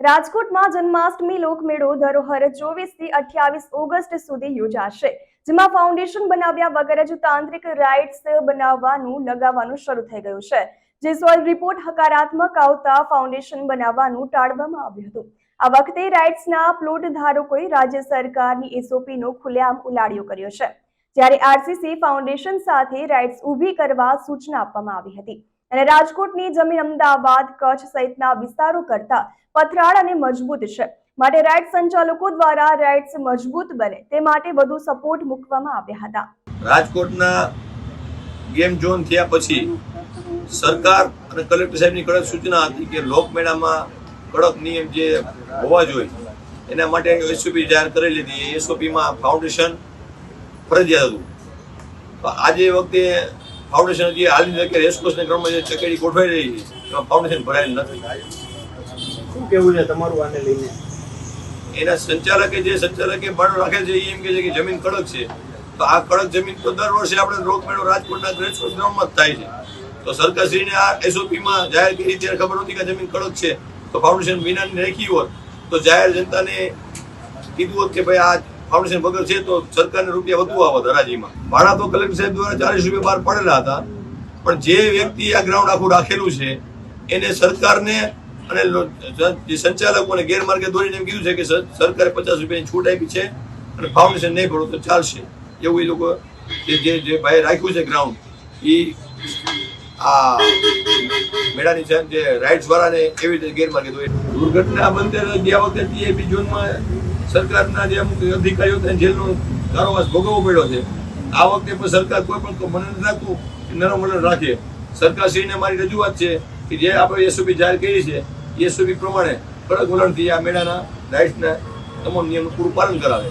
રાજકોટમાં જન્માષ્ટમી લોકમેળો ધરોહર ચોવીસથી અઠ્યાવીસ ઓગસ્ટ સુધી યોજાશે, જેમાં ફાઉન્ડેશન બનાવ્યા વગર જ તાંત્રિક રાઇટ્સ બનાવવાનું, લગાવવાનું શરૂ થઈ ગયું છે. જે સોલ રિપોર્ટ હકારાત્મક આવતા ફાઉન્ડેશન બનાવવાનું ટાળવામાં આવ્યું હતું. આ વખતે રાઇટ્સના પ્લોટ ધારકોએ રાજ્ય સરકારની એસઓપીનો ખુલ્લેઆમ ઉલાડિયો કર્યો છે. જ્યારે આરસીસી ફાઉન્ડેશન સાથે રાઇટ્સ ઊભી કરવા સૂચના આપવામાં આવી હતી. અને રાજકોટની જમીન અમદાવાદ, કચ્છ સહિતના વિસ્તારો કરતા પથરાળ અને મજબૂત છે. માટે રાઇટ સંચાલકો દ્વારા રાઇટ્સ મજબૂત બને તે માટે વધુ સપોર્ટ મૂકવામાં આવ્યા હતા. રાજકોટના ગેમ ઝોન થયા પછી સરકાર અને કલેક્ટર સાહેબની કડક સૂચના હતી કે લોકમેળામાં કડક નિયમ જે હોવા જોઈએ, એના માટે એસઓપી જાહેર કરેલી હતી. એસઓપીમાં ફાઉન્ડેશન ફરજિયાત હતું. આજે વખતે ફાઉન્ડેશન જે હાલની જગ્યાએ રેસકોર્સને ક્રમમાં જે ચકેડી ગોઠવાઈ રહી છે એમાં ફાઉન્ડેશન ભરાયેલ નથી. શું કેવું છે તમારું આને લઈને? એના સંચાલકે જે સંચાલકે ભાડું રાખે છે એ એમ કે છે કે જમીન કડક છે. તો આ કડક જમીન તો દર વર્ષે આપણે રોગમેળો રાજકોટના રેસકોર્સ ગ્રાઉન્ડમાં જ થાય છે. તો સરકારશ્રીને આ એસઓપીમાં જાહેર કરી ત્યારે ખબર નહોતી કે જમીન કડક છે. તો ફાઉન્ડેશન વિનાની રાખી હોત તો જાહેર જનતાને કીધું હોત કે ભાઈ આ ફાઉન્ડેશન વગર છે તો સરકારને રૂપિયા વધુ આવે હરાજીમાં ભાડા તો કલેક્ટર સાહેબ દ્વારા ચાલીસ રૂપિયા બહાર પડેલા હતા. પણ જે વ્યક્તિ આ ગ્રાઉન્ડ આખું રાખેલું છે, એને સરકારને અને જે સંચાલકોને ગેરમાર્ગે દોરીને એમ કીધું છે કે સરકારે પચાસ રૂપિયાની છૂટ આપી છે અને ફાઉન્ડેશન નહીં ભરો તો ચાલશે. એવું એ લોકો જે જે ભાઈ રાખ્યું છે ગ્રાઉન્ડ એ આ મેળાની છે જે રાઇડ્સ વાળાને એવી રીતે ગેરમાર્ગે દોરી દુર્ઘટના બનતે ગયા વખતે ટીએપી ઝોનમાં સરકારના જે અમુક અધિકારીઓ તેને જેલનો કારોવાસ ભોગવવો પડ્યો છે, આ વખતે પણ સરકાર કોઈ પણ મને નથી લાગતું કે નરમ વલણ રાખે. સરકારશ્રીને મારી રજૂઆત છે કે જે આપણે એસઓપી જાહેર કરી છે એસઓપી પ્રમાણે કડક વલણથી આ મેળાના રાઇટ્સના તમામ નિયમનું પૂરું પાલન કરાવે.